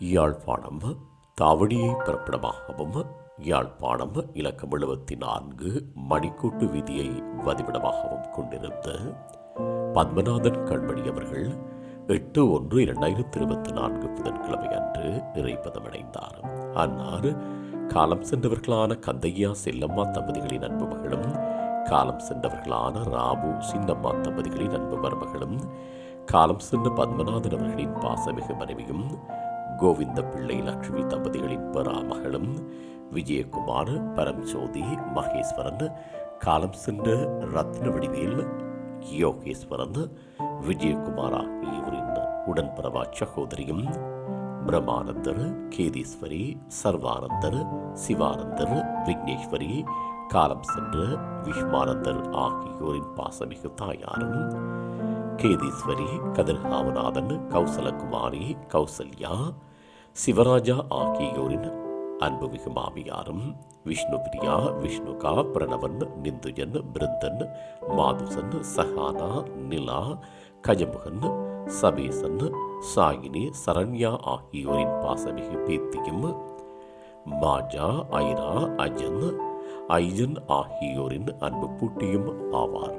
யாழ்ப்பாணம் தாவடியை பிறப்பிடமாகவும் யாழ்ப்பாணம் இலக்கம் எழுபத்தி நான்கு மணிக்கூட்டு விதியை வதிவிடமாகவும் கொண்டிருந்த பத்மநாதன் கண்மணி அவர்கள் எட்டு ஒன்று இரண்டாயிரத்தி இருபத்தி நான்கு புதன்கிழமை அன்று இறைப்பதமடைந்தார் அன்னார் காலம் சென்றவர்களான கந்தையா செல்லம்மா தம்பதிகளின் அன்பு மகளும் காலம் சென்றவர்களான ராபு சின்னம்மா தம்பதிகளின் அன்பு மருமகளும் காலம் சென்ற பத்மநாதன் அவர்களின் பாசமிகு மனைவியும் கோவிந்த பிள்ளை லட்சுமி தம்பதிகளின் பெறாமகளும் விஜயகுமார் பரம்ஜோதி மகேஸ்வரன் காலம் சென்ற ரத்ன வடிவேல் யோகேஸ்வரன் விஜயகுமார் ஆகியோரின் உடன்பரவா சகோதரியும் பிரமானந்தர் கேதீஸ்வரி சர்வானந்தர் சிவானந்தர் விக்னேஸ்வரி காலம் சென்ற விஷ்மானந்தர் ஆகியோரின் பாசமிகு தாயாரும் கேதீஸ்வரி கதிர்காமநாதன் கௌசலகுமாரி கௌசல்யா சிவராஜா ஆகியோரின் அன்புமிகு மாமியாரும் விஷ்ணு பிரியா விஷ்ணுகா பிரணவன் நிந்துஜன் பிருந்தன் மாதுசன் சஹானா நிலா கஜமுகன் சபேசன் சாயினி சரண்யா ஆகியோரின் பாசமிகு பேத்தியும் மாஜா ஐரா அஜன் ஐஜன் ஆகியோரின் அன்பு பூட்டியும் ஆவார்.